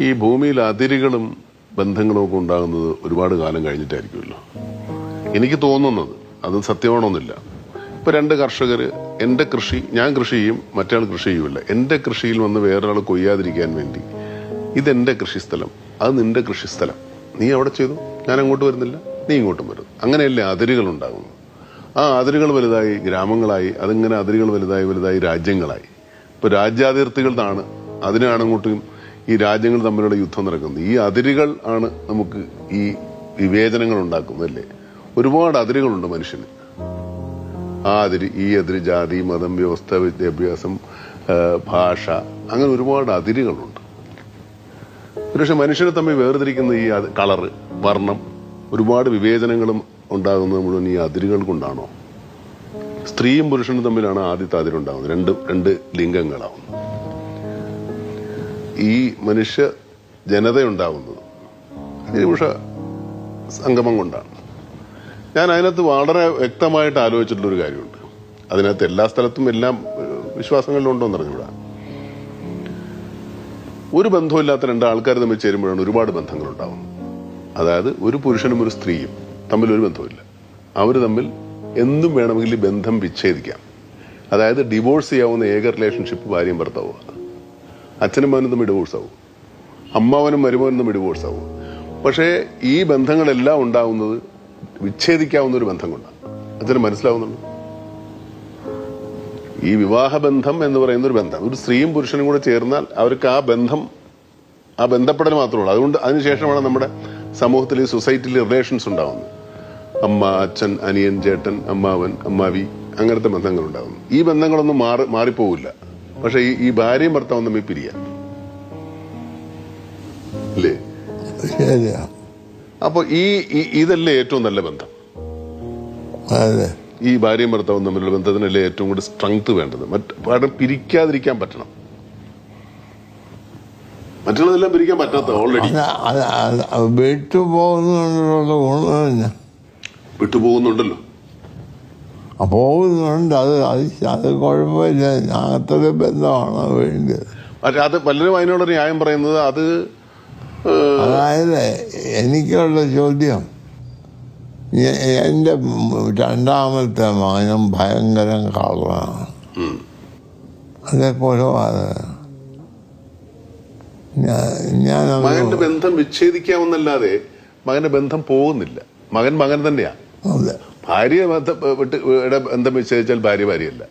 ഈ ഭൂമിയിൽ അതിരുകളും ബന്ധങ്ങളും ഒക്കെ ഉണ്ടാകുന്നത് ഒരുപാട് കാലം കഴിഞ്ഞിട്ടായിരിക്കുമല്ലോ. എനിക്ക് തോന്നുന്നത് അത് സത്യമാണോന്നില്ല. ഇപ്പൊ രണ്ട് കർഷകർ എന്റെ കൃഷി ഞാൻ കൃഷി ചെയ്യും മറ്റേ കൃഷി ചെയ്യൂല എന്റെ കൃഷിയിൽ വന്ന് വേറൊരാൾ കൊയ്യാതിരിക്കാൻ വേണ്ടി ഇതെന്റെ കൃഷിസ്ഥലം അത് നിന്റെ കൃഷിസ്ഥലം. നീ അവിടെ ചെയ്തു ഞാൻ അങ്ങോട്ട് വരുന്നില്ല നീ ഇങ്ങോട്ടും വരും. അങ്ങനെയല്ലേ അതിരുകൾ ഉണ്ടാകുന്നു. ആ അതിരുകൾ വലുതായി ഗ്രാമങ്ങളായി അതിങ്ങനെ അതിരുകൾ വലുതായി വലുതായി രാജ്യങ്ങളായി. ഇപ്പൊ രാജ്യാതിർത്തികളാണ് അതിനാണ് അങ്ങോട്ടും ഈ രാജ്യങ്ങൾ തമ്മിലുള്ള യുദ്ധം നടക്കുന്നത് ഈ അതിരുകൾ ആണ് നമുക്ക് ഈ വിവേചനങ്ങൾ ഉണ്ടാക്കുന്നത് അല്ലേ? ഒരുപാട് അതിരുകളുണ്ട് മനുഷ്യന്. ആ അതിര് ഈ അതിര് ജാതി മതം വ്യവസ്ഥ വിദ്യാഭ്യാസം ഭാഷ അങ്ങനെ ഒരുപാട് അതിരുകളുണ്ട്. പക്ഷെ മനുഷ്യരെ തമ്മിൽ വേർതിരിക്കുന്ന ഈ കളറ് വർണം ഒരുപാട് വിവേചനങ്ങളും ഉണ്ടാകുന്നത് മുഴുവൻ ഈ അതിരുകൾ കൊണ്ടാണോ? സ്ത്രീയും പുരുഷനും തമ്മിലാണ് ആദ്യത്തെ അതിരുണ്ടാകുന്നത്. രണ്ട് രണ്ട് ലിംഗങ്ങളാവുന്നത്. ഈ മനുഷ്യ ജനതയുണ്ടാവുന്നത്. പുരുഷ സംഗമം കൊണ്ടാണ്. ഞാൻ അതിനകത്ത് വളരെ വ്യക്തമായിട്ട് ആലോചിച്ചിട്ടുള്ളൊരു കാര്യമുണ്ട്. അതിനകത്ത് എല്ലാ സ്ഥലത്തും എല്ലാം വിശ്വാസങ്ങളിലും ഉണ്ടോ എന്ന് അറിഞ്ഞൂടാ ഒരു ബന്ധമില്ലാത്ത രണ്ട് ആൾക്കാർ തമ്മിൽ ചേരുമ്പോഴാണ് ഒരുപാട് ബന്ധങ്ങൾ ഉണ്ടാവുന്നത് അതായത് ഒരു പുരുഷനും ഒരു സ്ത്രീയും തമ്മിൽ ഒരു ബന്ധമില്ല അവർ തമ്മിൽ എന്നും വേണമെങ്കിൽ ബന്ധം വിച്ഛേദിക്കാം. അതായത് ഡിവോഴ്സ് ചെയ്യാവുന്ന ഏക റിലേഷൻഷിപ്പ് ഭാര്യയും ഭർത്താവുക അച്ഛനും മകനും തമ്മിൽ ഡിവോഴ്സാവും അമ്മാവനും മരുമകനും തമ്മിൽ ഡിവോഴ്സാവും പക്ഷേ ഈ ബന്ധങ്ങളെല്ലാം ഉണ്ടാവുന്നത് വിച്ഛേദിക്കാവുന്ന ഒരു ബന്ധം കൊണ്ടാണ് അച്ഛന് മനസ്സിലാവുന്നുള്ളൂ ഈ വിവാഹബന്ധം എന്ന് പറയുന്ന ഒരു ബന്ധം. ഒരു സ്ത്രീയും പുരുഷനും കൂടെ ചേർന്നാൽ അവർക്ക് ആ ബന്ധം ആ ബന്ധപ്പെടൽ മാത്രമേ ഉള്ളൂ. അതുകൊണ്ട് അതിനുശേഷമാണ് നമ്മുടെ സമൂഹത്തിൽ സൊസൈറ്റിയിൽ റിലേഷൻസ് ഉണ്ടാവുന്നത്. അമ്മ അച്ഛൻ അനിയൻ ചേട്ടൻ അമ്മാവൻ അമ്മാവി അങ്ങനത്തെ ബന്ധങ്ങൾ ഉണ്ടാകുന്നു ഈ ബന്ധങ്ങളൊന്നും മാറി മാറിപ്പോവില്ല. പക്ഷെ ഈ ഈ ഭാര്യയും ഭർത്താവും തമ്മിൽ പിരിയാ. അല്ലേ അപ്പൊ ഈ ഇതല്ലേ ഏറ്റവും നല്ല ബന്ധം. അതെ. ഈ ഭാര്യയും ഭർത്താവും തമ്മിലുള്ള ബന്ധത്തിനല്ലേ ഏറ്റവും കൂടുതൽ സ്ട്രെങ്ത് വേണ്ടത്? മറ്റു പിരിക്കാതിരിക്കാൻ പറ്റണം. മറ്റുള്ളതെല്ലാം പിരിക്കാൻ പറ്റാത്ത ഓൾറെഡി വിട്ടുപോകുന്നുണ്ടല്ലോ. പോകുന്നുണ്ട് അത് അത് അത് കുഴപ്പമില്ല. അത്ര ബന്ധമാണ് വേണ്ടത് പക്ഷെ അത് പലരും അതിനോട് ന്യായം പറയുന്നത് അത് അതായത് എനിക്കുള്ള ചോദ്യം. എന്റെ എന്റെ രണ്ടാമത്തെ മകനും ഭയങ്കരം കള്ളനാണ്. അതേപോലെ അത്. ഞാൻ മകന്റെ ബന്ധം വിച്ഛേദിക്കാമെന്നല്ലാതെ മകന്റെ ബന്ധം പോകുന്നില്ല. മകൻ മകൻ തന്നെയാ. അതെ. ഭാര്യ ബന്ധം വിട്ട് ബന്ധം വിച്ഛേദിച്ചാൽ ഭാര്യ ഭാര്യയല്ല.